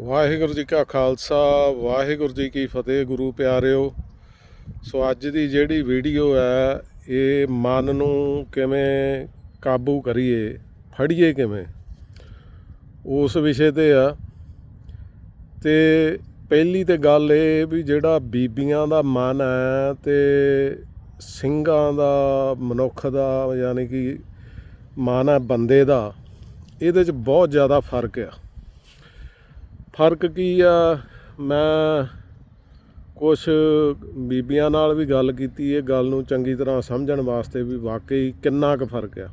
ਵਾਹਿਗੁਰੂ ਜੀ ਕਾ ਖਾਲਸਾ, ਵਾਹਿਗੁਰੂ ਜੀ ਕੀ ਫਤਿਹ ਗੁਰੂ ਪਿਆਰਿਓ। ਸੋ ਅੱਜ ਦੀ ਜਿਹੜੀ ਵੀਡੀਓ ਹੈ, ਇਹ ਮਨ ਨੂੰ ਕਿਵੇਂ ਕਾਬੂ ਕਰੀਏ, ਫੜੀਏ ਕਿਵੇਂ? ਉਸ ਵਿਸ਼ੇ ਤੇ ਆ। ਤੇ ਪਹਿਲੀ ਤੇ ਗੱਲ ਇਹ ਵੀ ਜਿਹੜਾ ਬੀਬੀਆਂ ਦਾ ਮਨ ਹੈ ਤੇ ਸਿੰਘਾਂ ਦਾ, ਮਨੁੱਖ ਦਾ, ਯਾਨੀ ਕਿ ਮਨ ਹੈ ਬੰਦੇ ਦਾ, ਇਹਦੇ 'ਚ ਬਹੁਤ ਜ਼ਿਆਦਾ ਫ਼ਰਕ ਆ। ਫ਼ਰਕ ਕੀ ਆ? ਮੈਂ ਕੁਝ ਬੀਬੀਆਂ ਨਾਲ ਵੀ ਗੱਲ ਕੀਤੀ, ਇਹ ਗੱਲ ਨੂੰ ਚੰਗੀ ਤਰ੍ਹਾਂ ਸਮਝਣ ਵਾਸਤੇ ਵੀ ਵਾਕਈ ਕਿੰਨਾ ਕੁ ਫ਼ਰਕ ਆ।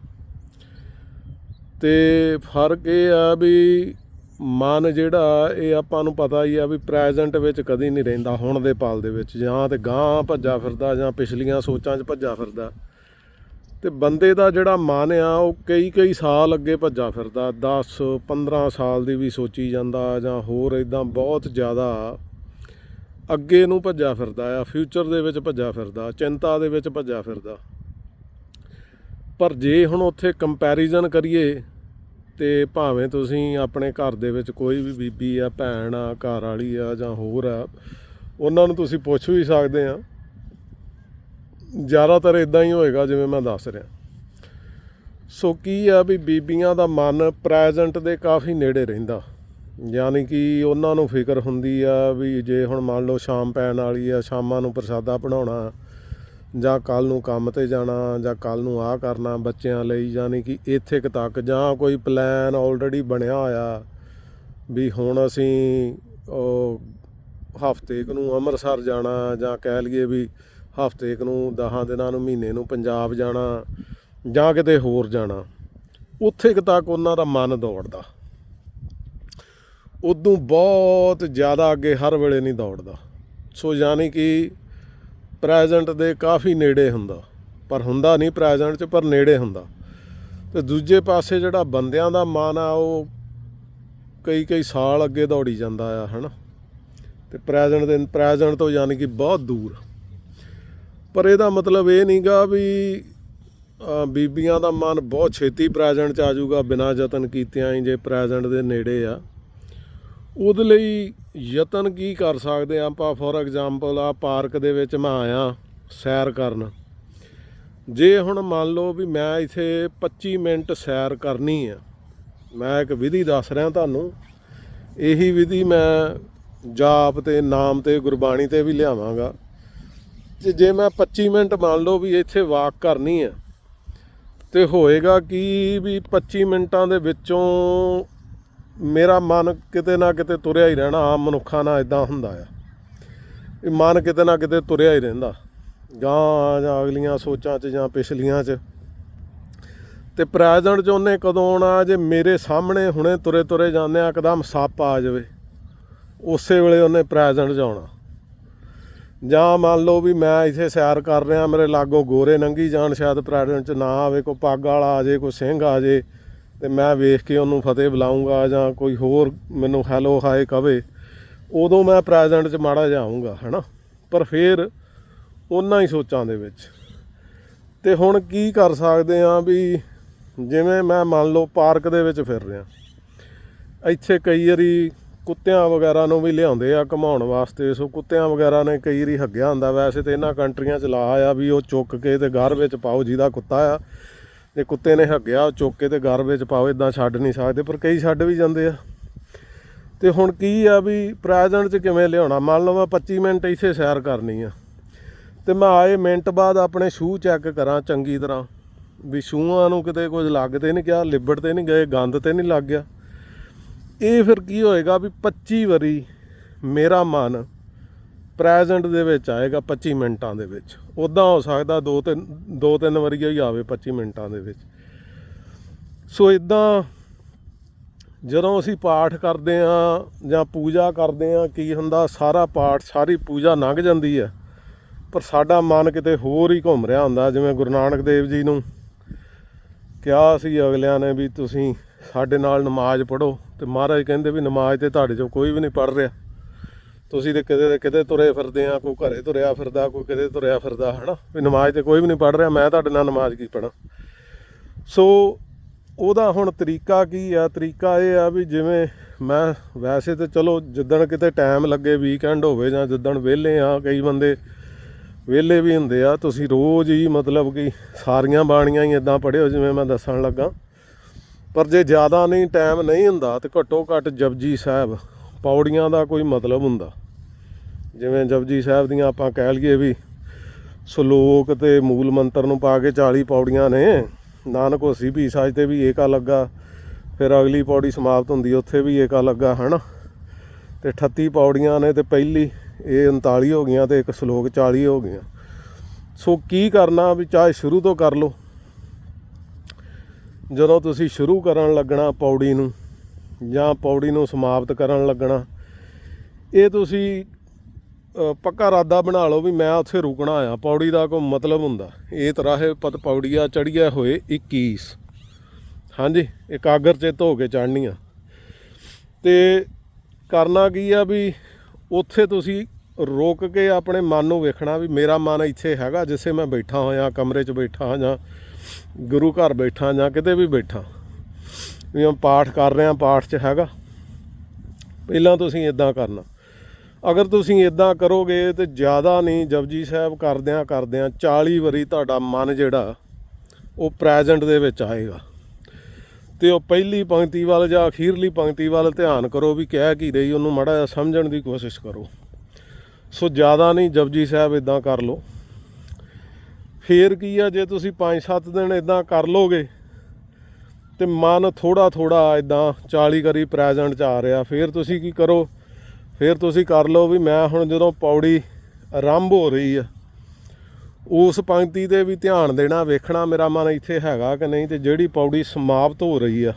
ਤੇ ਫ਼ਰਕ ਇਹ ਆ ਵੀ ਮਨ ਜਿਹੜਾ, ਇਹ ਆਪਾਂ ਨੂੰ ਪਤਾ ਹੀ ਆ ਵੀ ਪ੍ਰੈਜ਼ੈਂਟ ਵਿੱਚ ਕਦੀ ਨਹੀਂ ਰਹਿੰਦਾ, ਹੁਣ ਦੇ ਪਲ ਦੇ ਵਿੱਚ, ਜਾਂ ਤੇ ਗਾਂ ਭੱਜਾ ਫਿਰਦਾ, ਜਾਂ ਪਿਛਲੀਆਂ ਸੋਚਾਂ 'ਚ ਭੱਜਾ ਫਿਰਦਾ। ਤੇ ਬੰਦੇ ਦਾ ਜਿਹੜਾ ਮਨ ਆ, ਉਹ ਕਈ ਕਈ ਸਾਲ ਅੱਗੇ ਭੱਜਾ ਫਿਰਦਾ 10 15 ਸਾਲ ਦੀ ਵੀ ਸੋਚੀ ਜਾਂਦਾ ਜਾਂ ਹੋਰ ਇਦਾਂ ਬਹੁਤ ਜ਼ਿਆਦਾ ਅੱਗੇ ਨੂੰ ਭੱਜਾ ਫਿਰਦਾ ਆ ਫਿਊਚਰ ਦੇ ਵਿੱਚ ਭੱਜਾ ਫਿਰਦਾ, ਚਿੰਤਾ ਦੇ ਵਿੱਚ ਭੱਜਾ ਫਿਰਦਾ। ਪਰ ਜੇ ਹੁਣ ਉੱਥੇ ਕੰਪੈਰੀਜ਼ਨ ਕਰੀਏ ਤੇ ਭਾਵੇਂ ਤੁਸੀਂ ਆਪਣੇ ਘਰ ਦੇ ਵਿੱਚ ਕੋਈ ਵੀ ਬੀਬੀ ਆ, ਭੈਣ ਆ, ਘਰ ਵਾਲੀ ਆ ਜਾਂ ਹੋਰ ਆ, ਉਹਨਾਂ ਨੂੰ ਤੁਸੀਂ ਪੁੱਛ ਵੀ ਸਕਦੇ ਆ। ਜ਼ਿਆਦਾਤਰ ਇਦਾਂ ਹੀ ਹੋਏਗਾ ਜਿਵੇਂ ਮੈਂ ਦੱਸ ਰਿਹਾ। ਸੋ ਕੀ ਆ ਵੀ ਬੀਬੀਆਂ ਦਾ ਮਨ ਪ੍ਰੈਜ਼ੈਂਟ ਦੇ ਕਾਫੀ ਨੇੜੇ ਰਹਿੰਦਾ। ਯਾਨੀ ਕਿ ਉਹਨਾਂ ਨੂੰ ਫਿਕਰ ਹੁੰਦੀ ਆ ਵੀ ਜੇ ਹੁਣ ਮੰਨ ਲਓ ਸ਼ਾਮ ਪੈਣ ਵਾਲੀ ਆ, ਸ਼ਾਮਾਂ ਨੂੰ ਪ੍ਰਸ਼ਾਦਾ ਬਣਾਉਣਾ, ਜਾਂ ਕੱਲ ਨੂੰ ਕੰਮ ਤੇ ਜਾਣਾ, ਜਾਂ ਕੱਲ ਨੂੰ ਆਹ ਕਰਨਾ ਬੱਚਿਆਂ ਲਈ, ਯਾਨੀ ਕਿ ਇੱਥੇ ਕੁ ਤੱਕ ਜਾਂ ਕੋਈ ਪਲਾਨ ਆਲਰੇਡੀ ਬਣਿਆ ਹੋਇਆ ਵੀ ਹੁਣ ਅਸੀਂ ਉਹ ਹਫ਼ਤੇ ਕੁ ਨੂੰ ਅੰਮ੍ਰਿਤਸਰ ਜਾਣਾ ਜਾਂ ਕਹਿ ਲਈਏ ਵੀ ਹਫ਼ਤੇ ਕੁ ਨੂੰ 10 ਦਿਨਾਂ ਨੂੰ, ਮਹੀਨੇ ਨੂੰ ਪੰਜਾਬ ਜਾਣਾ ਜਾਂ ਕਿਤੇ ਹੋਰ ਜਾਣਾ, ਉੱਥੇ ਕੁ ਤੱਕ ਉਹਨਾਂ ਦਾ ਮਨ ਦੌੜਦਾ। ਉਦੋਂ ਬਹੁਤ ਜ਼ਿਆਦਾ ਅੱਗੇ ਹਰ ਵੇਲੇ ਨਹੀਂ ਦੌੜਦਾ। ਸੋ ਯਾਨੀ ਕਿ ਪ੍ਰੈਜ਼ੈਂਟ ਦੇ ਕਾਫੀ ਨੇੜੇ ਹੁੰਦਾ। ਪਰ ਹੁੰਦਾ ਨਹੀਂ ਪ੍ਰੈਜ਼ੈਂਟ 'ਚ, ਪਰ ਨੇੜੇ ਹੁੰਦਾ। ਤੇ ਦੂਜੇ ਪਾਸੇ ਜਿਹੜਾ ਬੰਦਿਆਂ ਦਾ ਮਨ ਆ, ਉਹ ਕਈ ਕਈ ਸਾਲ ਅੱਗੇ ਦੌੜੀ ਜਾਂਦਾ ਆ, ਹਨਾ? ਤੇ ਪ੍ਰੈਜ਼ੈਂਟ ਦੇ ਪ੍ਰੈਜ਼ੈਂਟ ਤੋਂ ਯਾਨੀ ਕਿ ਬਹੁਤ ਦੂਰ। ਪਰ ਇਹਦਾ ਮਤਲਬ ਇਹ ਨਹੀਂਗਾ ਵੀ ਬੀਬੀਆਂ ਦਾ ਮਨ ਬਹੁਤ ਛੇਤੀ ਪ੍ਰੈਜ਼ੈਂਟ 'ਚ ਆ ਜਾਊਗਾ, ਬਿਨਾਂ ਯਤਨ ਕੀਤਿਆਂ ਹੀ ਜੇ ਪ੍ਰੈਜ਼ੈਂਟ ਦੇ ਨੇੜੇ ਆ। ਉਹਦੇ ਲਈ ਯਤਨ ਕੀ ਕਰ ਸਕਦੇ ਆ? ਆਪਾਂ ਫੋਰ ਐਗਜ਼ਾਮਪਲ ਆ ਪਾਰਕ ਦੇ ਵਿੱਚ ਮੈਂ ਆਇਆ, ਸੈਰ ਕਰਨ। ਜੇ ਹੁਣ ਮੰਨ ਲਓ ਵੀ ਮੈਂ ਇੱਥੇ 25 ਮਿੰਟ ਸੈਰ ਕਰਨੀ ਆ, ਮੈਂ ਇੱਕ ਵਿਧੀ ਦੱਸ ਰਿਹਾ ਤੁਹਾਨੂੰ। ਇਹੀ ਵਿਧੀ ਮੈਂ ਜਾਪ ਤੇ, ਨਾਮ ਤੇ, ਗੁਰਬਾਣੀ ਤੇ ਵੀ ਲਿਆਵਾਂਗਾ। ਤੇ ਜੇ ਮੈਂ 25 ਮਿੰਟ ਮੰਨ ਲਓ ਵੀ ਇੱਥੇ ਵਾਕ ਕਰਨੀ ਹੈ ਤੇ ਹੋਏਗਾ ਕੀ ਵੀ 25 ਮਿੰਟਾਂ ਦੇ ਵਿੱਚੋਂ ਮੇਰਾ ਮਨ ਕਿਤੇ ਨਾ ਕਿਤੇ ਤੁਰਿਆ ਹੀ ਰਹਿਣਾ, ਆਮ ਮਨੁੱਖਾਂ ਨਾਲ ਇਦਾਂ ਹੁੰਦਾ ਆ। ਇਹ ਮਨ ਕਿਤੇ ਨਾ ਕਿਤੇ ਤੁਰਿਆ ਹੀ ਰਹਿੰਦਾ ਗਾਂ ਜਾਂ ਅਗਲੀਆਂ ਸੋਚਾਂ 'ਚ ਜਾਂ ਪਿਛਲੀਆਂ 'ਚ। ਤੇ ਪ੍ਰੈਜ਼ੈਂਟ 'ਚ ਉਹਨੇ ਕਦੋਂ ਆਉਣਾ, ਜੇ ਮੇਰੇ ਸਾਹਮਣੇ ਹੁਣੇ ਤੁਰੇ ਤੁਰੇ ਜਾਂਦੇ ਆ, ਇੱਕਦਮ ਸੱਪ ਆ ਜਾਵੇ, ਉਸੇ ਵੇਲੇ ਉਹਨੇ ਪ੍ਰੈਜ਼ੈਂਟ 'ਚ ਆਉਣਾ। ਜਾਂ ਮੰਨ ਲਓ ਵੀ ਮੈਂ ਇੱਥੇ ਸੈਰ ਕਰ ਰਿਹਾ, ਮੇਰੇ ਲਾਗੋਂ ਗੋਰੇ ਨੰਗੀ ਜਾਣ ਸ਼ਾਇਦ ਪ੍ਰੈਜ਼ੈਂਟ 'ਚ ਨਾ ਆਵੇ, ਕੋਈ ਪੱਗ ਵਾਲਾ ਆ ਜੇ, ਕੋਈ ਸਿੰਘ ਆ ਜੇ, ਤੇ ਮੈਂ ਵੇਖ ਕੇ ਉਹਨੂੰ ਫਤਿਹ ਬੁਲਾਉਂਗਾ ਜਾਂ ਕੋਈ ਹੋਰ ਮੈਨੂੰ ਹੈਲੋ ਹਾਏ ਕਵੇ, ਉਦੋਂ ਮੈਂ ਪ੍ਰੈਜ਼ੈਂਟ 'ਚ ਮਾੜਾ ਜਾਊਂਗਾ ਹਨਾ? ਪਰ ਫਿਰ ਉਹਨਾਂ ਹੀ ਸੋਚਾਂ ਦੇ ਵਿੱਚ। ਤੇ ਹੁਣ ਕੀ ਕਰ ਸਕਦੇ ਆ ਵੀ ਜਿਵੇਂ ਮੈਂ ਮੰਨ ਲਓ ਪਾਰਕ ਦੇ ਵਿੱਚ ਫਿਰ ਰਿਹਾ। ਇੱਥੇ ਕਈ ਵਾਰੀ ਕੁੱਤਿਆਂ ਵਗੈਰਾ ਨੂੰ ਵੀ ਲਿਆਉਂਦੇ ਆ ਘਮਾਉਣ ਵਾਸਤੇ। ਸੋ ਕੁੱਤਿਆਂ ਵਗੈਰਾ ਨੇ ਕਈ ਵਾਰੀ ਹੱਗਿਆ ਹੁੰਦਾ। ਵੈਸੇ ਤੇ ਇਹਨਾਂ ਕੰਟਰੀਆਂ 'ਚ ਲਾ ਆ ਵੀ ਉਹ ਚੁੱਕ ਕੇ ਤੇ ਘਰ ਵਿੱਚ ਪਾਓ ਜਿਹਦਾ ਕੁੱਤਾ ਆ। ਜੇ ਕੁੱਤੇ ਨੇ ਹੱਗਿਆ ਉਹ ਚੁੱਕ ਕੇ ਤੇ ਘਰ ਵਿੱਚ ਪਾਓ ਇਦਾਂ ਛੱਡ ਨਹੀਂ ਸਕਦੇ, ਪਰ ਕਈ ਛੱਡ ਵੀ ਜਾਂਦੇ ਆ। ਤੇ ਹੁਣ ਕੀ ਆ ਵੀ ਪ੍ਰੈਜ਼ੈਂਟ 'ਚ ਕਿਵੇਂ ਲਿਆਉਣਾ? ਮੰਨ ਲਓ ਮੈਂ 25 ਮਿੰਟ ਇੱਥੇ ਸੈਰ ਕਰਨੀ ਆ। ਤੇ ਮੈਂ ਆਏ ਮਿੰਟ ਬਾਅਦ ਆਪਣੇ ਸ਼ੂ ਚੈੱਕ ਕਰਾਂ ਚੰਗੀ ਤਰ੍ਹਾਂ। ਵੀ ਸ਼ੂਆਂ ਨੂੰ ਕਿਤੇ ਕੁਝ ਲੱਗ ਤੇ ਨਹੀਂ ਗਿਆ ਲਿਬੜ ਤੇ ਨਹੀਂ ਗਏ, ਗੰਦ ਤੇ ਨਹੀਂ ਲੱਗ ਗਿਆ। ਇਹ ਫਿਰ ਕੀ ਹੋਏਗਾ ਵੀ 25 ਵਾਰੀ ਮੇਰਾ ਮਨ ਪ੍ਰੈਜ਼ੈਂਟ ਦੇ ਵਿੱਚ ਆਏਗਾ 25 ਮਿੰਟਾਂ ਦੇ ਵਿੱਚ। ਉਦਾਂ ਹੋ ਸਕਦਾ ਦੋ ਤਿੰਨ ਦੋ ਤਿੰਨ ਵਾਰੀ ਹੀ ਆਵੇ 25 ਮਿੰਟਾਂ ਦੇ ਵਿੱਚ। ਸੋ ਇਦਾਂ ਜਦੋਂ ਅਸੀਂ ਪਾਠ ਕਰਦੇ ਆ ਜਾਂ ਪੂਜਾ ਕਰਦੇ ਆ ਕੀ ਹੁੰਦਾ ਸਾਰਾ ਪਾਠ, ਸਾਰੀ ਪੂਜਾ ਲੰਘ ਜਾਂਦੀ ਹੈ। ਪਰ ਸਾਡਾ ਮਨ ਕਿਤੇ ਹੋਰ ਹੀ ਘੁੰਮ ਰਿਹਾ ਹੁੰਦਾ, ਜਿਵੇਂ ਗੁਰੂ ਨਾਨਕ ਦੇਵ ਜੀ ਨੂੰ ਕਿਹਾ ਸੀ ਅਗਲਿਆਂ ਨੇ ਵੀ ਤੁਸੀਂ ਸਾਡੇ ਨਾਲ ਨਮਾਜ਼ ਪੜ੍ਹੋ ਤੇ ਮਹਾਰਾਜ ਕਹਿੰਦੇ ਵੀ ਨਮਾਜ਼ ਤੇ ਤੁਹਾਡੇ ਚੋਂ ਕੋਈ ਵੀ ਨਹੀਂ ਪੜ੍ਹ ਰਿਹਾ। ਤੁਸੀਂ ਤੇ ਕਿਤੇ ਤੇ ਕਿਤੇ ਤੁਰੇ ਫਿਰਦੇ ਆ, ਕੋਈ ਘਰੇ ਤੁਰਿਆ ਫਿਰਦਾ, ਕੋਈ ਕਿਤੇ ਤੁਰਿਆ ਫਿਰਦਾ, ਹਨਾ? ਵੀ ਨਮਾਜ਼ ਤੇ ਕੋਈ ਵੀ ਨਹੀਂ ਪੜ੍ਹ ਰਿਹਾ, ਮੈਂ ਤੁਹਾਡੇ ਨਾਲ ਨਮਾਜ਼ ਕੀ ਪੜਾਂ ਸੋ ਉਹਦਾ ਹੁਣ ਤਰੀਕਾ ਕੀ ਆ? ਤਰੀਕਾ ਇਹ ਆ ਵੀ ਜਿਵੇਂ ਮੈਂ ਵੈਸੇ ਤੇ ਚਲੋ ਜਿੱਦਣ ਕਿਤੇ ਟਾਈਮ ਲੱਗੇ ਵੀਕਐਂਡ ਹੋਵੇ ਜਾਂ ਜਿੱਦਣ ਵਿਹਲੇ ਆ, ਕਈ ਬੰਦੇ ਵਿਹਲੇ ਵੀ ਹੁੰਦੇ ਆ। ਤੁਸੀਂ ਰੋਜ਼ ਹੀ ਮਤਲਬ ਕਿ ਸਾਰੀਆਂ ਬਾਣੀਆਂ ਹੀ ਇਦਾਂ ਪੜ੍ਹਿਓ, ਜਿਵੇਂ ਮੈਂ ਦੱਸਣ ਲੱਗਾ। ਪਰ ਜੇ ਜ਼ਿਆਦਾ ਨਹੀਂ ਟਾਈਮ ਨਹੀਂ ਹੁੰਦਾ ਤੇ ਘੱਟੋ ਘੱਟ ਜਪਜੀ ਸਾਹਿਬ ਪੌੜੀਆਂ ਦਾ ਕੋਈ ਮਤਲਬ ਹੁੰਦਾ। ਜਿਵੇਂ ਜਪਜੀ ਸਾਹਿਬ ਦੀਆਂ ਆਪਾਂ ਕਹਿ ਲਈਏ ਵੀ ਸ਼ਲੋਕ ਤੇ ਮੂਲ ਮੰਤਰ ਨੂੰ ਪਾ ਕੇ 40 ਪੌੜੀਆਂ ਨੇ, ਨਾਨਕ ਹੋਸੀ ਵੀ ਸਾਜ ਤੇ ਵੀ ਏਕਾ ਲੱਗਾ, ਫਿਰ ਅਗਲੀ ਪੌੜੀ ਸਮਾਪਤ ਹੁੰਦੀ ਉੱਥੇ ਵੀ ਏਕਾ ਲੱਗਾ, ਹਨਾ? ਤੇ 38 ਪੌੜੀਆਂ ਨੇ ਤੇ ਪਹਿਲੀ ਇਹ 39 ਹੋ ਗਈਆਂ ਤੇ ਇੱਕ ਸ਼ਲੋਕ 40 ਹੋ ਗਈਆਂ। ਸੋ ਕੀ ਕਰਨਾ ਵੀ ਚਾਹੇ ਸ਼ੁਰੂ ਤੋਂ ਕਰ ਲਓ। ਜਦੋਂ ਤੁਸੀਂ ਸ਼ੁਰੂ ਕਰਨ ਲੱਗਣਾ ਪੌੜੀ ਨੂੰ ਜਾਂ ਪੌੜੀ ਨੂੰ ਸਮਾਪਤ ਕਰਨ ਲੱਗਣਾ, ਇਹ ਤੁਸੀਂ ਪੱਕਾ ਇਰਾਦਾ ਬਣਾ ਲਓ ਵੀ ਮੈਂ ਉੱਥੇ ਰੁਕਣਾ ਆ। ਪੌੜੀ ਦਾ ਕੋਈ ਮਤਲਬ ਹੁੰਦਾ। ਇਹ ਤਰ੍ਹਾਂ ਹੈ ਪਤ ਪੌੜੀਆਂ ਚੜੀਆਂ ਹੋਏ 21 ਹਾਂਜੀ, ਇਕਾਗਰ ਚਿੱਤ ਹੋ ਕੇ ਚੜ੍ਹਨੀਆਂ। ਤੇ ਕਰਨਾ ਕੀ ਆ ਵੀ ਉੱਥੇ ਤੁਸੀਂ ਰੋਕ ਕੇ ਆਪਣੇ ਮਨ ਨੂੰ ਵੇਖਣਾ ਵੀ ਮੇਰਾ ਮਨ ਇੱਥੇ ਹੈਗਾ ਜਿੱਥੇ ਮੈਂ ਬੈਠਾ ਹੋਇਆ, ਕਮਰੇ 'ਚ ਬੈਠਾ ਜਾਂ ਗੁਰੂ ਘਰ ਬੈਠਾ ਜਾਂ ਕਿਤੇ ਵੀ ਬੈਠਾ, ਵੀ ਮੈਂ ਪਾਠ ਕਰ ਰਿਹਾ ਪਾਠ 'ਚ ਹੈਗਾ। ਪਹਿਲਾਂ ਤੁਸੀਂ ਇਦਾਂ ਕਰਨਾ। ਅਗਰ ਤੁਸੀਂ ਇਦਾਂ ਕਰੋਗੇ ਤੇ ਜ਼ਿਆਦਾ ਨਹੀਂ ਜਪਜੀ ਸਾਹਿਬ ਕਰਦਿਆਂ ਕਰਦਿਆਂ 40 ਵਾਰੀ ਤੁਹਾਡਾ ਮਨ ਜਿਹੜਾ, ਉਹ ਪ੍ਰੈਜ਼ੈਂਟ ਦੇ ਵਿੱਚ ਆਏਗਾ। ਤੇ ਉਹ ਪਹਿਲੀ ਪੰਕਤੀ ਵੱਲ ਜਾਂ ਅਖੀਰਲੀ ਪੰਕਤੀ ਵੱਲ ਧਿਆਨ ਕਰੋ ਵੀ ਕਹਿ ਕੀ ਰਹੀ, ਉਹਨੂੰ ਮਾੜਾ ਜਿਹਾ ਸਮਝਣ ਦੀ ਕੋਸ਼ਿਸ਼ ਕਰੋ। ਸੋ ਜ਼ਿਆਦਾ ਨਹੀਂ ਜਪਜੀ ਸਾਹਿਬ ਇਦਾਂ ਕਰ ਲਓ। ਫੇਰ ਕੀ ਆ, ਜੇ ਤੁਸੀਂ 5-7 ਦਿਨ ਇਦਾਂ ਕਰ ਲੋਗੇ ਤੇ ਮਨ ਥੋੜਾ ਥੋੜਾ ਇਦਾਂ 40 ਕਰੀ ਪ੍ਰੈਜ਼ੈਂਟ ਚ ਆ ਰਿਹਾ, ਫੇਰ ਤੁਸੀਂ ਕੀ ਕਰੋ? ਫੇਰ ਤੁਸੀਂ ਕਰ ਲਓ ਵੀ ਮੈਂ ਹੁਣ ਜਦੋਂ ਪੌੜੀ ਆਰੰਭ ਹੋ ਰਹੀ ਆ, ਉਸ ਪੰਕਤੀ ਤੇ ਵੀ ਧਿਆਨ ਦੇਣਾ, ਵੇਖਣਾ ਮੇਰਾ ਮਨ ਇੱਥੇ ਹੈਗਾ ਕਿ ਨਹੀਂ ਤੇ ਜਿਹੜੀ ਪੌੜੀ ਸਮਾਪਤ ਹੋ ਰਹੀ ਆ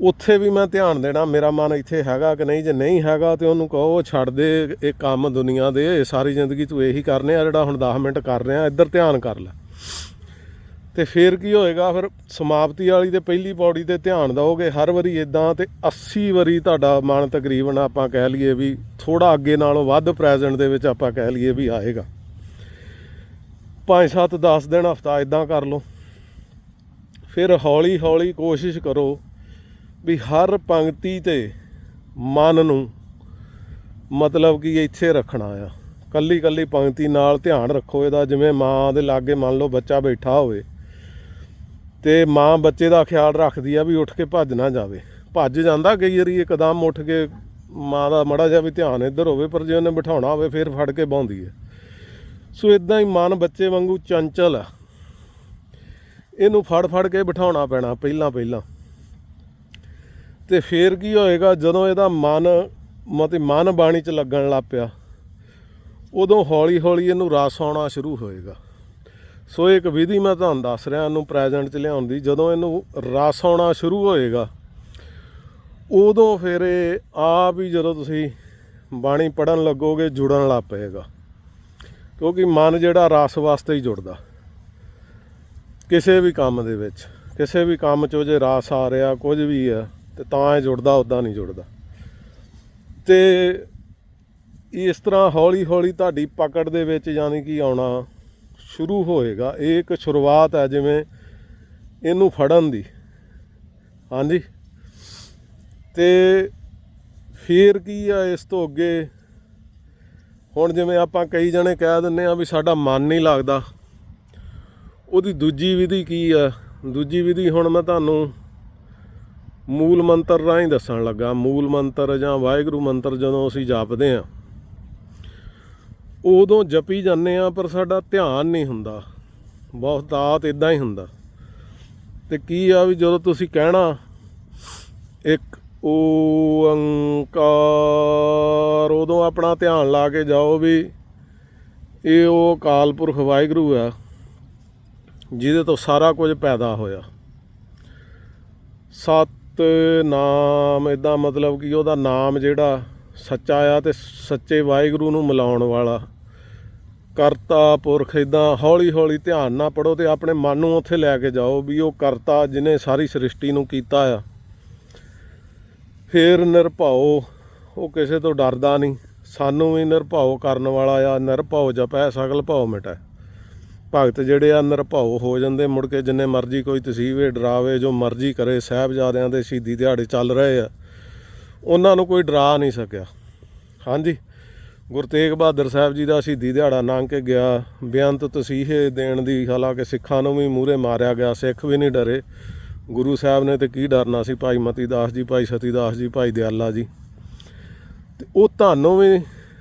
ਉੱਥੇ ਵੀ ਮੈਂ ਧਿਆਨ ਦੇਣਾ, ਮੇਰਾ ਮਨ ਇੱਥੇ ਹੈਗਾ ਕਿ ਨਹੀਂ? ਜੇ ਨਹੀਂ ਹੈਗਾ ਤੇ ਉਹਨੂੰ ਕਹੋ ਛੱਡ ਦੇ, ਇਹ ਕੰਮ ਦੁਨੀਆ ਦੇ ਸਾਰੀ ਜ਼ਿੰਦਗੀ ਤੂੰ ਇਹੀ ਕਰਨੇ ਆ ਜਿਹੜਾ ਹੁਣ 10 ਮਿੰਟ ਕਰ ਰਿਹਾ, ਇੱਧਰ ਧਿਆਨ ਕਰ ਲੈ। ਤੇ ਫਿਰ ਕੀ ਹੋਏਗਾ, ਫਿਰ ਸਮਾਪਤੀ ਵਾਲੀ ਤੇ ਪਹਿਲੀ ਪੌੜੀ ਤੇ ਧਿਆਨ ਦਿਓਗੇ, ਹਰ ਵਾਰੀ ਇਦਾਂ ਤੇ 80 ਵਾਰੀ ਤੁਹਾਡਾ ਮਨ ਤਕਰੀਬਨ ਆਪਾਂ ਕਹਿ ਲਈਏ ਵੀ ਥੋੜਾ ਅੱਗੇ ਨਾਲੋਂ ਵੱਧ ਪ੍ਰੈਜ਼ੈਂਟ ਦੇ ਵਿੱਚ ਆਪਾਂ ਕਹਿ ਲਈਏ ਵੀ ਆਏਗਾ। 5 7 10 ਦਿਨ ਹਫਤਾ ਇਦਾਂ ਕਰ ਲਓ। ਫਿਰ ਹੌਲੀ ਹੌਲੀ ਕੋਸ਼ਿਸ਼ ਕਰੋ ਵੀ ਹਰ ਪੰਕਤੀ ਤੇ ਮਨ ਨੂੰ ਮਤਲਬ ਕਿ ਇੱਥੇ ਰੱਖਣਾ ਆ। ਕੱਲੀ ਕੱਲੀ ਪੰਕਤੀ ਨਾਲ ਧਿਆਨ ਰੱਖੋ, ਇਹਦਾ ਜਿਵੇਂ ਮਾਂ ਦੇ ਲਾਗੇ ਮੰਨ ਲਓ ਬੱਚਾ ਬੈਠਾ ਹੋਵੇ, ਤੇ ਮਾਂ ਬੱਚੇ ਦਾ ਖਿਆਲ ਰੱਖਦੀ ਆ ਵੀ ਉੱਠ ਕੇ ਭੱਜ ਨਾ ਜਾਵੇ। ਭੱਜ ਜਾਂਦਾ ਕਈ ਵਾਰੀ, ਇੱਕਦਮ ਉੱਠ ਕੇ ਮਾਂ ਦਾ ਮੜਾ ਜਿਹਾ ਵੀ ਧਿਆਨ ਇੱਧਰ ਹੋਵੇ, ਪਰ ਜੇ ਉਹਨੇ ਬਿਠਾਉਣਾ ਹੋਵੇ, ਫਿਰ ਫੜ ਕੇ ਬਾਉਂਦੀ ਹੈ ਸੋ ਇਦਾਂ ਹੀ ਮਨ ਬੱਚੇ ਵਾਂਗੂ ਚੰਚਲ ਆ। ਇਹਨੂੰ ਫੜ ਫੜ ਕੇ ਬਿਠਾਉਣਾ ਪੈਣਾ, ਪਹਿਲਾਂ ਪਹਿਲਾਂ। ਤੇ ਫੇਰ ਕੀ ਹੋਏਗਾ, ਜਦੋਂ ਇਹਦਾ ਮਨ ਮਤੇ ਮਨ ਬਾਣੀ ਚ ਲੱਗਣ ਲੱਗ ਪਿਆ, ਉਦੋਂ ਹੌਲੀ ਹੌਲੀ ਇਹਨੂੰ ਰਸ ਆਉਣਾ ਸ਼ੁਰੂ ਹੋਏਗਾ। ਸੋ ਇੱਕ ਵਿਧੀ ਮੈਂ ਤੁਹਾਨੂੰ ਦੱਸ ਰਿਹਾ, ਇਹਨੂੰ ਪ੍ਰੈਜ਼ੈਂਟ ਚ ਲਿਆਉਣ ਦੀ ਜਦੋਂ ਇਹਨੂੰ ਰਸ ਆਉਣਾ ਸ਼ੁਰੂ ਹੋਏਗਾ, ਉਦੋਂ ਫਿਰ ਇਹ ਆਪ ਹੀ ਜਦੋਂ ਤੁਸੀਂ ਬਾਣੀ ਪੜਨ ਲੱਗੋਗੇ, ਜੁੜਨ ਲੱਗ ਪਏਗਾ। ਕਿਉਂਕਿ ਮਨ ਜਿਹੜਾ ਰਸ ਵਾਸਤੇ ਹੀ ਜੁੜਦਾ। ਕਿਸੇ ਵੀ ਕੰਮ ਦੇ ਵਿੱਚ, ਕਿਸੇ ਵੀ ਕੰਮ 'ਚ ਜੇ ਰਸ ਆ ਰਿਹਾ, ਕੁਝ ਵੀ ਆ ਤੇ ਤਾਂ ਇਹ ਜੁੜਦਾ ਉਦਾਂ ਨਹੀਂ ਜੁੜਦਾ। ਤੇ ਇਸ ਤਰ੍ਹਾਂ ਹੌਲੀ ਹੌਲੀ ਤੁਹਾਡੀ ਪਕੜ ਦੇ ਵਿੱਚ ਯਾਨੀ ਕਿ ਆਉਣਾ ਸ਼ੁਰੂ ਹੋਏਗਾ। ਇਹ ਇੱਕ ਸ਼ੁਰੂਆਤ ਹੈ ਜਿਵੇਂ ਇਹਨੂੰ ਫੜਨ ਦੀ। ਹਾਂਜੀ। ਤੇ ਫਿਰ ਕੀ ਆ ਇਸ ਤੋਂ ਅੱਗੇ? ਹੁਣ ਜਿਵੇਂ ਆਪਾਂ ਕਈ ਜਣੇ ਕਹਿ ਦਿੰਨੇ ਆ ਵੀ ਸਾਡਾ ਮਨ ਨਹੀਂ ਲੱਗਦਾ। ਉਹਦੀ ਦੂਜੀ ਵਿਧੀ ਕੀ ਆ? ਦੂਜੀ ਵਿਧੀ ਹੁਣ ਮੈਂ ਤੁਹਾਨੂੰ ਮੂਲ ਮੰਤਰ ਰਾਹੀਂ ਦੱਸਣ ਲੱਗਾ, ਮੂਲ ਮੰਤਰ ਜਾਂ ਵਾਹਿਗੁਰੂ ਮੰਤਰ ਜਦੋਂ ਅਸੀਂ ਜਪਦੇ ਆ ਉਦੋਂ ਜਪੀ ਜਾਂਦੇ ਆ ਪਰ ਸਾਡਾ ਧਿਆਨ ਨਹੀਂ ਹੁੰਦਾ। ਬਹੁਤ ਦਾਤ ਇਦਾਂ ਹੀ ਹੁੰਦਾ। ਤੇ ਕੀ ਆ ਵੀ ਜਦੋਂ ਤੁਸੀਂ ਕਹਿਣਾ, ਇੱਕ ਓੰਕਾਰ, ਉਦੋਂ ਆਪਣਾ ਧਿਆਨ ਲਾ ਕੇ ਜਾਓ ਵੀ ਇਹ ਉਹ ਅਕਾਲ ਪੁਰਖ ਵਾਹਿਗੁਰੂ ਆ, ਜਿਹਦੇ ਤੋਂ ਸਾਰਾ ਕੁਝ ਪੈਦਾ ਹੋਇਆ। ਸਤ ਨਾਮ ਇਦਾਂ ਮਤਲਬ ਕਿ ਉਹਦਾ ਨਾਮ ਜਿਹੜਾ ਸੱਚਾ ਆ ਤੇ ਸੱਚੇ ਵਾਹਿਗੁਰੂ ਨੂੰ ਮਿਲਾਉਣ ਵਾਲਾ। ਕਰਤਾ ਪੁਰਖ ਇਦਾਂ ਹੌਲੀ ਹੌਲੀ ਧਿਆਨ ਨਾਲ ਪੜੋ ਤੇ ਆਪਣੇ ਮਨ ਨੂੰ ਉੱਥੇ ਲੈ ਕੇ ਜਾਓ ਵੀ ਉਹ ਕਰਤਾ ਜਿਹਨੇ ਸਾਰੀ ਸ੍ਰਿਸ਼ਟੀ ਨੂੰ ਕੀਤਾ ਆ। ਫੇਰ ਨਿਰਭਉ, ਉਹ ਕਿਸੇ ਤੋਂ ਡਰਦਾ ਨਹੀਂ। ਸਾਨੂੰ ਵੀ ਨਿਰਭਉ ਕਰਨ ਵਾਲਾ ਆ, ਨਿਰਭਉ ਜਪੈ, ਸਗਲ ਭਉ ਮਿਟੈ। ਭਗਤ ਜਿਹੜੇ ਆ ਨਿਰਭਉ ਹੋ ਜਾਂਦੇ, ਮੁੜ ਕੇ ਜਿੰਨੇ ਮਰਜ਼ੀ ਕੋਈ ਤਸੀਵੇ ਡਰਾਵੇ, ਜੋ ਮਰਜ਼ੀ ਕਰੇ, ਸਾਹਿਬਜ਼ਾਦਿਆਂ ਦੇ ਸ਼ਹੀਦੀ ਦਿਹਾੜੇ ਚੱਲ ਰਹੇ ਆ, ਉਹਨਾਂ ਨੂੰ ਕੋਈ ਡਰਾ ਨਹੀਂ ਸਕਿਆ। ਹਾਂਜੀ, ਗੁਰੂ ਤੇਗ ਬਹਾਦਰ ਸਾਹਿਬ ਜੀ ਦਾ ਸ਼ਹੀਦੀ ਦਿਹਾੜਾ ਲੰਘ ਕੇ ਗਿਆ। ਬੇਅੰਤ ਤਸੀਹੇ ਦੇਣ ਦੀ, ਹਾਲਾਂਕਿ ਸਿੱਖਾਂ ਨੂੰ ਵੀ ਮੂਹਰੇ ਮਾਰਿਆ ਗਿਆ, ਸਿੱਖ ਵੀ ਨਹੀਂ ਡਰੇ। ਗੁਰੂ ਸਾਹਿਬ ਨੇ ਤੇ ਕੀ ਡਰਨਾ ਸੀ, ਭਾਈ ਮਤੀ ਦਾਸ ਜੀ, ਭਾਈ ਸਤੀ ਦਾਸ ਜੀ, ਭਾਈ ਦਿਆਲਾ ਜੀ। ਤੇ ਉਹ ਤੁਹਾਨੂੰ ਵੀ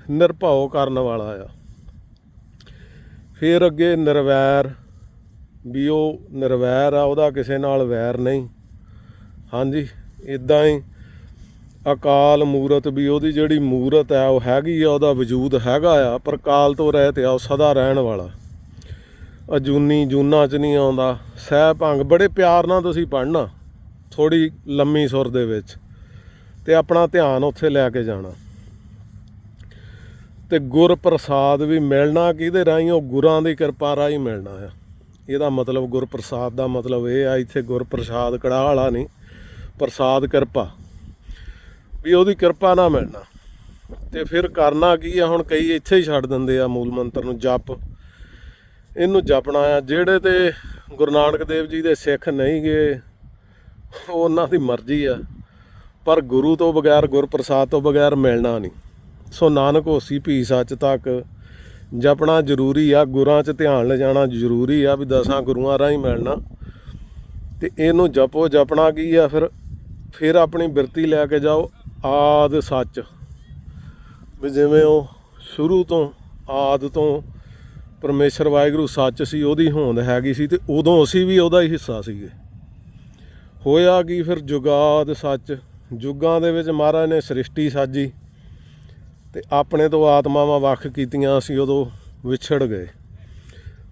ਨਿਰਭਉ ਕਰਨ ਵਾਲਾ ਆ। ਫਿਰ ਅੱਗੇ ਨਿਰਵੈਰ, ਵੀ ਉਹ ਨਿਰਵੈਰ ਆ, ਉਹਦਾ ਕਿਸੇ ਨਾਲ ਵੈਰ ਨਹੀਂ। ਹਾਂਜੀ ਇਦਾਂ ਹੀ ਅਕਾਲ ਮੂਰਤ ਵੀ ਉਹਦੀ ਜਿਹੜੀ ਮੂਰਤ ਹੈ ਉਹ ਹੈਗੀ ਆ, ਉਹਦਾ ਵਜੂਦ ਹੈਗਾ ਆ, ਪਰ ਕਾਲ ਤੋਂ ਰਹਿਤ ਆ, ਉਹ ਸਦਾ ਰਹਿਣ ਵਾਲਾ। ਅਜੂਨੀ ਜੂਨਾ ਚ ਨਹੀਂ ਆਉਂਦਾ। ਸਹਿ ਭੰਗ, ਬੜੇ ਪਿਆਰ ਨਾਲ ਤੁਸੀਂ ਪੜ੍ਹਨਾ ਥੋੜੀ ਲੰਮੀ ਸੁਰ ਦੇ ਵਿੱਚ, ਤੇ ਆਪਣਾ ਧਿਆਨ ਉੱਥੇ ਲੈ ਕੇ ਜਾਣਾ। ਤੇ ਗੁਰ ਪ੍ਰਸਾਦ ਵੀ ਮਿਲਣਾ ਕਿਹਦੇ ਰਾਹੀਂ? ਉਹ ਗੁਰਾਂ ਦੀ ਕਿਰਪਾ ਰਾਹੀਂ ਮਿਲਣਾ ਆ। ਇਹਦਾ ਮਤਲਬ ਗੁਰ ਪ੍ਰਸਾਦ ਦਾ ਮਤਲਬ ਇਹ ਆ, ਇੱਥੇ ਗੁਰ ਪ੍ਰਸਾਦ ਕੜਾ ਵਾਲਾ ਨਹੀਂ, ਪ੍ਰਸਾਦ ਕਿਰਪਾ। ਵੀ ਉਹਦੀ ਕਿਰਪਾ ਨਾ ਮਿਲਣਾ। ਤੇ ਫਿਰ ਕਰਨਾ ਕੀ ਆ, ਹੁਣ ਕਈ ਇੱਥੇ ਹੀ ਛੱਡ ਦਿੰਦੇ ਆ ਮੂਲ ਮੰਤਰ ਨੂੰ, ਜਪ। ਇਹਨੂੰ ਜਪਣਾ ਆ, ਜਿਹੜੇ ਤੇ ਗੁਰੂ ਨਾਨਕ ਦੇਵ ਜੀ ਦੇ ਸਿੱਖ ਨਹੀਂ ਗਏ ਉਹਨਾਂ ਦੀ ਮਰਜ਼ੀ ਆ। ਪਰ ਗੁਰੂ ਤੋਂ ਬਗੈਰ, ਗੁਰਪ੍ਰਸਾਦ ਤੋਂ ਬਗੈਰ ਮਿਲਣਾ ਨਹੀਂ। ਸੋ ਨਾਨਕ ਹੋਸੀ ਭੀ ਸੱਚ ਤੱਕ, ਜਪਣਾ ਜ਼ਰੂਰੀ ਆ, ਗੁਰਾਂ 'ਚ ਧਿਆਨ ਲਿਜਾਣਾ ਜ਼ਰੂਰੀ ਆ ਵੀ ਦਸਾਂ ਗੁਰੂਆਂ ਰਾਹੀਂ ਮਿਲਣਾ। ਤੇ ਇਹਨੂੰ ਜਪੋ, ਜਪਣਾ ਕੀ ਆ ਫਿਰ? ਫਿਰ ਆਪਣੀ ਬਿਰਤੀ ਲੈ ਕੇ ਜਾਓ, ਆਦ ਸੱਚ। ਵੀ ਜਿਵੇਂ ਉਹ ਸ਼ੁਰੂ ਤੋਂ ਆਦ ਤੋਂ ਪਰਮੇਸ਼ਰ ਵਾਹਿਗੁਰੂ ਸੱਚ ਸੀ, ਉਹਦੀ ਹੋਂਦ ਹੈਗੀ ਸੀ ਤੇ ਉਦੋਂ ਅਸੀਂ ਵੀ ਉਹਦਾ ਹੀ ਹਿੱਸਾ ਸੀਗੇ। ਹੋਇਆ ਕੀ ਫਿਰ ਜੁਗਾਦ ਸੱਚ? ਜੁਗਾਂ ਦੇ ਵਿੱਚ ਮਹਾਰਾਜ ਨੇ ਸ੍ਰਿਸ਼ਟੀ ਸਾਜੀ। ਤੇ ਆਪਣੇ ਤੋਂ ਆਤਮਾਵਾਂ ਵੱਖ ਕੀਤੀਆਂ ਅਸੀਂ ਉਦੋਂ ਵਿਛੜ ਗਏ।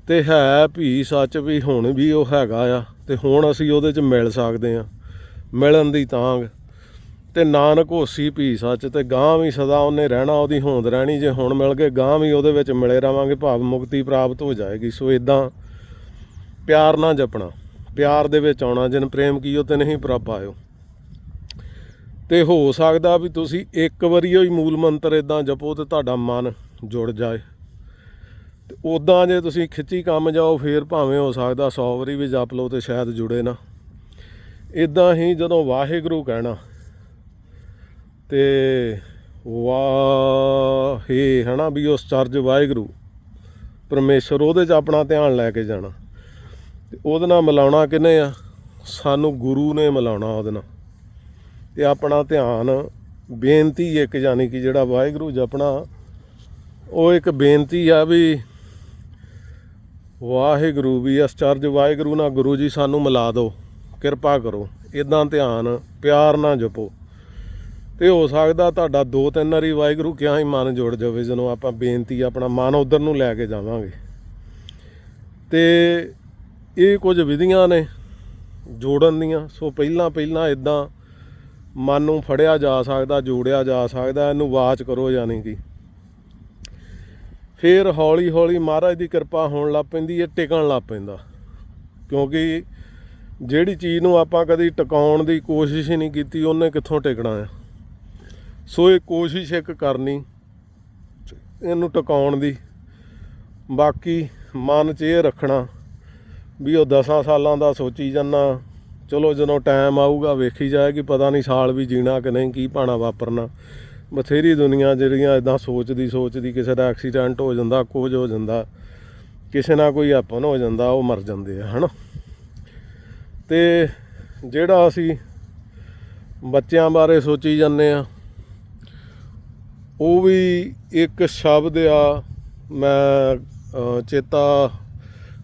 ਤੇ ਹੈ ਭੀ ਸੱਚ ਵੀ ਹੁਣ ਵੀ ਉਹ ਹੈਗਾ ਆ ਤੇ ਹੁਣ ਅਸੀਂ ਉਹਦੇ 'ਚ ਮਿਲ ਸਕਦੇ ਆ, ਮਿਲਣ ਦੀ ਤਾਂਗ। ਤੇ ਨਾਨਕ ਹੋਸੀ ਭੀ ਸੱਚ ਤੇ ਗਾਂ ਵੀ ਸਦਾ ਉਹਨੇ ਰਹਿਣਾ, ਉਹਦੀ ਹੋਂਦ ਰਹਿਣੀ, ਜੇ ਹੁਣ ਮਿਲ ਗਏ ਗਾਂ ਵੀ ਉਹਦੇ ਵਿੱਚ ਮਿਲੇ ਰਵਾਂਗੇ, ਭਾਵ ਮੁਕਤੀ ਪ੍ਰਾਪਤ ਹੋ ਜਾਏਗੀ। ਸੋ ਇਦਾਂ ਪਿਆਰ ਨਾਲ ਜਪਣਾ, ਪਿਆਰ ਦੇ ਵਿੱਚ ਆਉਣਾ, ਜਿਨ ਪ੍ਰੇਮ ਕੀਓ ਤੇ ਨਹੀਂ ਪ੍ਰਭ ਆਇਓ। ਤੇ ਹੋ ਸਕਦਾ ਵੀ ਤੁਸੀਂ ਇੱਕ ਵਾਰੀ ਹੀ ਮੂਲ ਮੰਤਰ ਇਦਾਂ ਜਪੋ ਤੇ ਤੁਹਾਡਾ ਮਨ ਜੁੜ ਜਾਏ। ਤੇ ਉਦਾਂ ਜੇ ਤੁਸੀਂ ਖਿੱਚੀ ਕੰਮ ਜਾਓ, ਫੇਰ ਭਾਵੇਂ ਹੋ ਸਕਦਾ 100 ਵਾਰੀ ਵੀ ਜਪ ਲਓ ਤੇ ਸ਼ਾਇਦ ਜੁੜੇ ਨਾ। ਇਦਾਂ ਹੀ ਜਦੋਂ ਵਾਹਿਗੁਰੂ ਕਹਿਣਾ, ਤੇ ਵਾਹੇ ਹਨਾ ਵੀ ਉਸ ਚਰਜ ਵਾਹਿਗੁਰੂ, ਪਰਮੇਸ਼ਰ ਉਹਦੇ 'ਚ ਆਪਣਾ ਧਿਆਨ ਲੈ ਕੇ ਜਾਣਾ। ਤੇ ਉਹਦੇ ਨਾਲ ਮਿਲਾਉਣਾ ਕਿਨੇ ਆ? ਸਾਨੂੰ ਗੁਰੂ ਨੇ ਮਿਲਾਉਣਾ ਉਹਦੇ ਨਾਲ। ਤੇ ਆਪਣਾ ਧਿਆਨ ਬੇਨਤੀ ਇੱਕ ਜਾਨੀ ਕਿ ਜਿਹੜਾ ਵਾਹਿਗੁਰੂ ਜਪਣਾ ਉਹ ਇੱਕ ਬੇਨਤੀ ਆ ਵੀ ਵਾਹਿਗੁਰੂ ਵੀ ਅਸਚਰਜ ਵਾਹਿਗੁਰੂ ਨਾਲ ਗੁਰੂ ਜੀ ਸਾਨੂੰ ਮਿਲਾ ਦਿਓ, ਕਿਰਪਾ ਕਰੋ ਇਦਾਂ ਧਿਆਨ, ਪਿਆਰ ਨਾਲ ਜਪੋ। ਤੇ ਹੋ ਸਕਦਾ ਤੁਹਾਡਾ ਦੋ ਤਿੰਨ ਵਾਰੀ ਵਾਹਿਗੁਰੂ ਕਿਹਾ ਹੀ ਮਨ ਜੁੜ ਜਾਵੇ, ਜਦੋਂ ਆਪਾਂ ਬੇਨਤੀ ਆਪਣਾ ਮਨ ਉਧਰ ਨੂੰ ਲੈ ਕੇ ਜਾਵਾਂਗੇ। ਤੇ ਇਹ ਕੁਝ ਵਿਧੀਆਂ ਨੇ ਜੋੜਨ ਦੀਆਂ, ਸੋ ਪਹਿਲਾਂ ਪਹਿਲਾਂ ਇਦਾਂ ਮਨ ਨੂੰ ਫੜਿਆ ਜਾ ਸਕਦਾ, ਜੋੜਿਆ ਜਾ ਸਕਦਾ, ਇਹਨੂੰ ਵਾਚ ਕਰੋ ਯਾਨੀ ਕਿ। ਫਿਰ ਹੌਲੀ ਹੌਲੀ ਮਹਾਰਾਜ ਦੀ ਕਿਰਪਾ ਹੋਣ ਲੱਗ ਪੈਂਦੀ ਹੈ ਟਿਕਣ ਲੱਗ ਪੈਂਦਾ। ਕਿਉਂਕਿ ਜਿਹੜੀ ਚੀਜ਼ ਨੂੰ ਆਪਾਂ ਕਦੀ ਟਿਕਾਉਣ ਦੀ ਕੋਸ਼ਿਸ਼ ਹੀ ਨਹੀਂ ਕੀਤੀ, ਉਹਨੇ ਕਿੱਥੋਂ ਟਿਕਣਾ ਆ? ਸੋ ਇਹ ਕੋਸ਼ਿਸ਼ ਇੱਕ ਕਰਨੀ, ਇਹਨੂੰ ਟਿਕਾਉਣ ਦੀ। ਬਾਕੀ ਮਨ 'ਚ ਇਹ ਰੱਖਣਾ ਵੀ ਉਹ 10 ਸਾਲਾਂ ਦਾ ਸੋਚੀ ਜਾਂਦਾ ਚਲੋ ਜਦੋਂ ਟਾਈਮ ਆਊਗਾ ਵੇਖੀ ਜਾਏਗੀ, ਪਤਾ ਨਹੀਂ ਸਾਲ ਵੀ ਜੀਣਾ ਕਿ ਨਹੀਂ, ਕੀ ਪਾਣਾ ਵਾਪਰਨਾ। ਬਥੇਰੀ ਦੁਨੀਆ ਜਿਹੜੀਆਂ ਇਦਾਂ ਸੋਚਦੀ ਸੋਚਦੀ ਕਿਸੇ ਦਾ ਐਕਸੀਡੈਂਟ ਹੋ ਜਾਂਦਾ, ਕੁਝ ਹੋ ਜਾਂਦਾ, ਕਿਸੇ ਨਾਲ ਕੋਈ ਆਪਨ ਹੋ ਜਾਂਦਾ, ਉਹ ਮਰ ਜਾਂਦੇ ਆ, ਹਨਾ? ਤੇ ਜਿਹੜਾ ਅਸੀਂ ਬੱਚਿਆਂ ਬਾਰੇ ਸੋਚੀ ਜਾਂਦੇ ਆ, ਉਹ ਵੀ ਇੱਕ ਸ਼ਬਦ ਆ, ਮੈਂ ਚੇਤਾ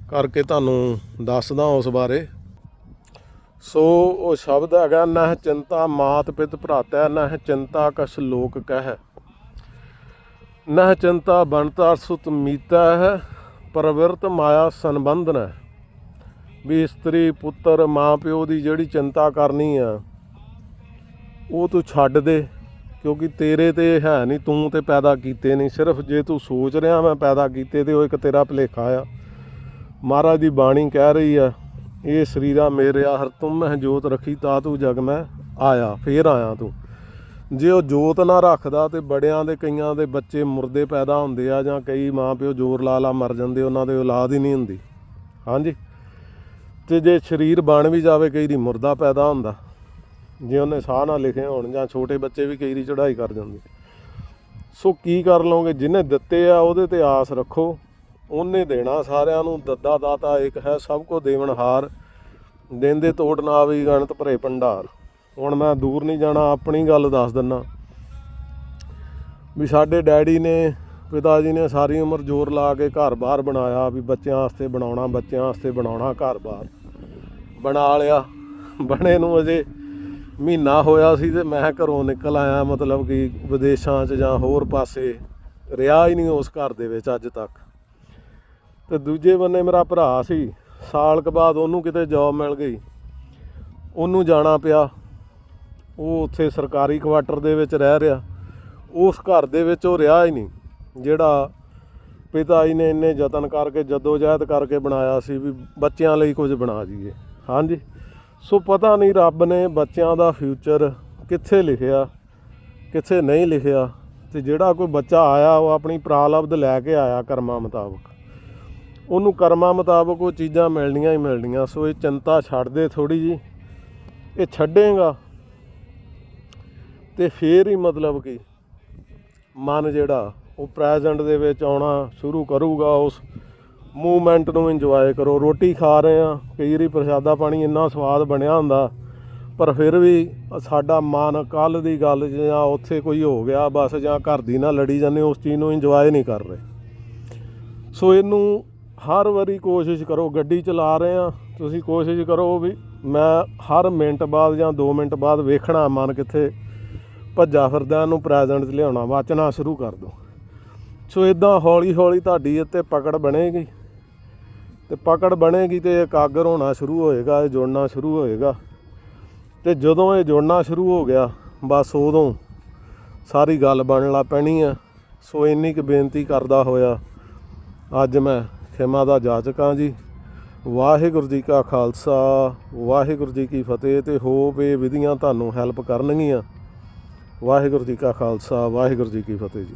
ਕਰਕੇ ਤੁਹਾਨੂੰ ਦੱਸਦਾ ਉਸ ਬਾਰੇ। ਸੋ ਉਹ ਸ਼ਬਦ ਹੈਗਾ, ਨਹ ਚਿੰਤਾ ਮਾਤ ਪਿਤ ਭਰਾਤੈ, ਨਹ ਚਿੰਤਾ ਕਛ ਲੋਕ ਕਹਿ। ਨਹ ਚਿੰਤਾ ਬਣਤਾ ਸੁਤ ਮੀਤਾ ਹੈ ਪ੍ਰਵਿਰਤ ਮਾਇਆ ਸੰਬੰਧਨ। ਹੈ ਵੀ ਇਸਤਰੀ ਪੁੱਤਰ ਮਾਂ ਪਿਓ ਦੀ ਜਿਹੜੀ ਚਿੰਤਾ ਕਰਨੀ ਆ, ਉਹ ਤੂੰ ਛੱਡ ਦੇ, ਕਿਉਂਕਿ ਤੇਰੇ ਤੇ ਹੈ ਨਹੀਂ ਤੂੰ ਤੇ ਪੈਦਾ ਕੀਤੇ ਨਹੀਂ ਸਿਰਫ ਜੇ ਤੂੰ ਸੋਚ ਰਿਹਾ, ਮੈਂ ਪੈਦਾ ਕੀਤੇ ਤੇ ਉਹ ਇੱਕ ਤੇਰਾ ਭਲੇਖਾ ਆ। ਮਹਾਰਾਜ ਦੀ ਬਾਣੀ ਕਹਿ ਰਹੀ ਆ ਇਹ ਸਰੀਰਾ ਮੇਰਿਆ, ਹਰ ਤੁਮ ਮਹਿ ਜੋਤ ਰਖੀ, ਤਾ ਤੂੰ ਜਗ ਮੈਂ ਆਇਆ, ਫੇਰ ਆਇਆ ਤੂੰ। ਜੇ ਉਹ ਜੋਤ ਨਾ ਰੱਖਦਾ ਤੇ ਬੜਿਆਂ ਦੇ ਕਈਆਂ ਦੇ ਬੱਚੇ ਮੁਰਦੇ ਪੈਦਾ ਹੁੰਦੇ ਆ, ਜਾਂ ਕਈ ਮਾਂ ਪਿਓ ਜ਼ੋਰ ਲਾ ਲਾ ਮਰ ਜਾਂਦੇ, ਉਹਨਾਂ ਦੇ ਔਲਾਦ ਹੀ ਨਹੀਂ ਹੁੰਦੀ। ਹਾਂਜੀ? ਤੇ ਜੇ ਸਰੀਰ ਬਣ ਵੀ ਜਾਵੇ, ਕਈ ਦੀ ਮੁਰਦਾ ਪੈਦਾ ਹੁੰਦਾ। ਜੇ ਉਹਨੇ ਸਾਹ ਨਾਲ ਲਿਖੇ ਹੋਣ, ਜਾਂ ਛੋਟੇ ਬੱਚੇ ਵੀ ਕਈ ਦੀ ਚੜ੍ਹਾਈ ਕਰ ਜਾਂਦੇ। ਸੋ ਕੀ ਕਰ ਲਓਗੇ? ਜਿਹਨੇ ਦਿੱਤੇ ਆ, ਉਹਦੇ ਤੇ ਆਸ ਰੱਖੋ। ਉਹਨੇ ਦੇਣਾ, ਸਾਰਿਆਂ ਨੂੰ ਦੱਦਾ ਦਾਤਾ ਇੱਕ ਹੈ ਸਭ ਕੋ ਦੇਵਨਹਾਰ ਦੇਂਦੇ ਤੋੜ ਨਾ ਆਵੀ ਗਣਤ ਭਰੇ ਭੰਡਾਰ। ਹੁਣ ਮੈਂ ਦੂਰ ਨਹੀਂ ਜਾਣਾ, ਆਪਣੀ ਗੱਲ ਦੱਸ ਦਿੰਨਾ। ਵੀ ਸਾਡੇ ਡੈਡੀ ਨੇ, ਪਿਤਾ ਜੀ ਨੇ ਸਾਰੀ ਉਮਰ ਜ਼ੋਰ ਲਾ ਕੇ ਘਰ-ਬਾਰ ਬਣਾਇਆ ਵੀ ਬੱਚਿਆਂ ਵਾਸਤੇ ਬਣਾਉਣਾ, ਬੱਚਿਆਂ ਵਾਸਤੇ ਬਣਾਉਣਾ ਘਰ-ਬਾਰ ਬਣਾ ਲਿਆ। ਬਣੇ ਨੂੰ ਅਜੇ ਮਹੀਨਾ ਹੋਇਆ ਸੀ ਤੇ ਮੈਂ ਘਰੋਂ ਨਿਕਲ ਆਇਆ, ਮਤਲਬ ਕਿ ਵਿਦੇਸ਼ਾਂ 'ਚ ਜਾਂ ਹੋਰ ਪਾਸੇ। ਰਿਹਾ ਹੀ ਨਹੀਂ ਉਸ ਘਰ ਦੇ ਵਿੱਚ ਅੱਜ ਤੱਕ। ਤੇ ਦੂਜੇ ਬੰਨੇ ਮੇਰਾ ਭਰਾ ਸੀ। ਸਾਲ ਕੁ ਬਾਅਦ ਉਹਨੂੰ ਕਿਤੇ ਜੌਬ ਮਿਲ ਗਈ। ਉਹਨੂੰ ਜਾਣਾ ਪਿਆ। ਉਹ ਉੱਥੇ ਸਰਕਾਰੀ ਕੁਆਟਰ ਦੇ ਵਿੱਚ ਰਹਿ ਰਿਹਾ। ਉਸ ਘਰ ਦੇ ਵਿੱਚ ਉਹ ਰਿਹਾ ਹੀ ਨਹੀਂ। ਜਿਹੜਾ ਪਿਤਾ ਜੀ ਨੇ ਇੰਨੇ ਯਤਨ ਕਰਕੇ, ਜਦੋਜਹਿਦ ਕਰਕੇ ਬਣਾਇਆ ਸੀ ਵੀ ਬੱਚਿਆਂ ਲਈ ਕੁਝ ਬਣਾ ਜੀਏ ਹਾਂਜੀ। ਸੋ ਪਤਾ ਨਹੀਂ ਰੱਬ ਨੇ ਬੱਚਿਆਂ ਦਾ ਫਿਊਚਰ ਕਿੱਥੇ ਲਿਖਿਆ, ਕਿੱਥੇ ਨਹੀਂ ਲਿਖਿਆ। ਤੇ ਜਿਹੜਾ ਕੋਈ ਬੱਚਾ ਆਇਆ, ਉਹ ਆਪਣੀ ਪ੍ਰਾਲਬਧ ਲੈ ਕੇ ਆਇਆ ਕਰਮਾਂ ਮੁਤਾਬਕ। ਉਹਨੂੰ ਕਰਮਾਂ ਮੁਤਾਬਕ ਉਹ ਚੀਜ਼ਾਂ ਮਿਲਣੀਆਂ ਹੀ ਮਿਲਣੀਆਂ। ਸੋ ਇਹ ਚਿੰਤਾ ਛੱਡ ਦੇ ਥੋੜੀ ਜੀ। ਇਹ ਛੱਡੇਗਾ। ਤੇ ਫੇਰ ਹੀ ਮਤਲਬ ਕਿ ਮਨ ਜਿਹੜਾ, ਉਹ ਪ੍ਰੈਜ਼ੈਂਟ ਦੇ ਵਿੱਚ ਆਉਣਾ ਸ਼ੁਰੂ ਕਰੂਗਾ। ਉਸ ਮੂਵਮੈਂਟ ਨੂੰ ਇੰਜੋਏ ਕਰੋ। ਰੋਟੀ ਖਾ ਰਹੇ ਆ ਕਈ ਵਾਰੀ ਪ੍ਰਸ਼ਾਦਾ ਪਾਣੀ ਇੰਨਾ ਸਵਾਦ ਬਣਿਆ ਹੁੰਦਾ। ਪਰ ਫਿਰ ਵੀ ਸਾਡਾ ਮਨ ਕੱਲ ਦੀ ਗੱਲ ਜਾਂ ਉੱਥੇ ਕੋਈ ਹੋ ਗਿਆ, ਬਸ ਜਾਂ ਘਰ ਦੀ ਨਾਲ ਲੜੀ ਜਾਂਦੇ, ਉਸ ਚੀਜ਼ ਨੂੰ ਇੰਜੋਏ ਨਹੀਂ ਕਰ ਰਹੇ। ਸੋ ਇਹਨੂੰ ਹਰ ਵਾਰੀ ਕੋਸ਼ਿਸ਼ ਕਰੋ, ਗੱਡੀ ਚਲਾ ਰਹੇ ਆ ਤੁਸੀਂ ਕੋਸ਼ਿਸ਼ ਕਰੋ ਵੀ ਮੈਂ ਹਰ ਮਿੰਟ ਬਾਅਦ ਜਾਂ 2 ਮਿੰਟ ਬਾਅਦ ਵੇਖਣਾ, ਮਨ ਕਿੱਥੇ ਭੱਜਾ ਫਿਰਦਾ ਨੂੰ ਪ੍ਰੈਜ਼ੈਂਟ 'ਚ ਲਿਆਉਣਾ, ਵਾਚਣਾ ਸ਼ੁਰੂ ਕਰ ਦਿਓ ਸੋ ਇਦਾਂ ਹੌਲੀ ਹੌਲੀ ਤੁਹਾਡੀ ਇੱਥੇ ਪਕੜ ਬਣੇਗੀ। ਤੇ ਪਕੜ ਬਣੇਗੀ ਤੇ ਇਕਾਗਰ ਹੋਣਾ ਸ਼ੁਰੂ ਹੋਏਗਾ, ਇਹ ਜੁੜਨਾ ਸ਼ੁਰੂ ਹੋਏਗਾ। ਤੇ ਜਦੋਂ ਇਹ ਜੁੜਨਾ ਸ਼ੁਰੂ ਹੋ ਗਿਆ, ਬਸ ਉਦੋਂ ਸਾਰੀ ਗੱਲ ਬਣਨ ਲੱਗ ਪੈਣੀ ਆ। ਸੋ ਇੰਨੀ ਕੁ ਬੇਨਤੀ ਕਰਦਾ ਹੋਇਆ, ਅੱਜ ਮੈਂ ਖਿਮਾ ਦਾ ਜਾਚਕ ਹਾਂ ਜੀ। ਵਾਹਿਗੁਰੂ ਜੀ ਕਾ ਖਾਲਸਾ, ਵਾਹਿਗੁਰੂ ਜੀ ਕੀ ਫਤਿਹ ਤੇ ਹੋਪ ਇਹ ਵਿਧੀਆਂ ਤੁਹਾਨੂੰ ਹੈਲਪ ਕਰਨਗੀਆਂ। ਵਾਹਿਗੁਰੂ ਜੀ ਕਾ ਖਾਲਸਾ, ਵਾਹਿਗੁਰੂ ਜੀ ਕੀ ਫਤਿਹ ਜੀ।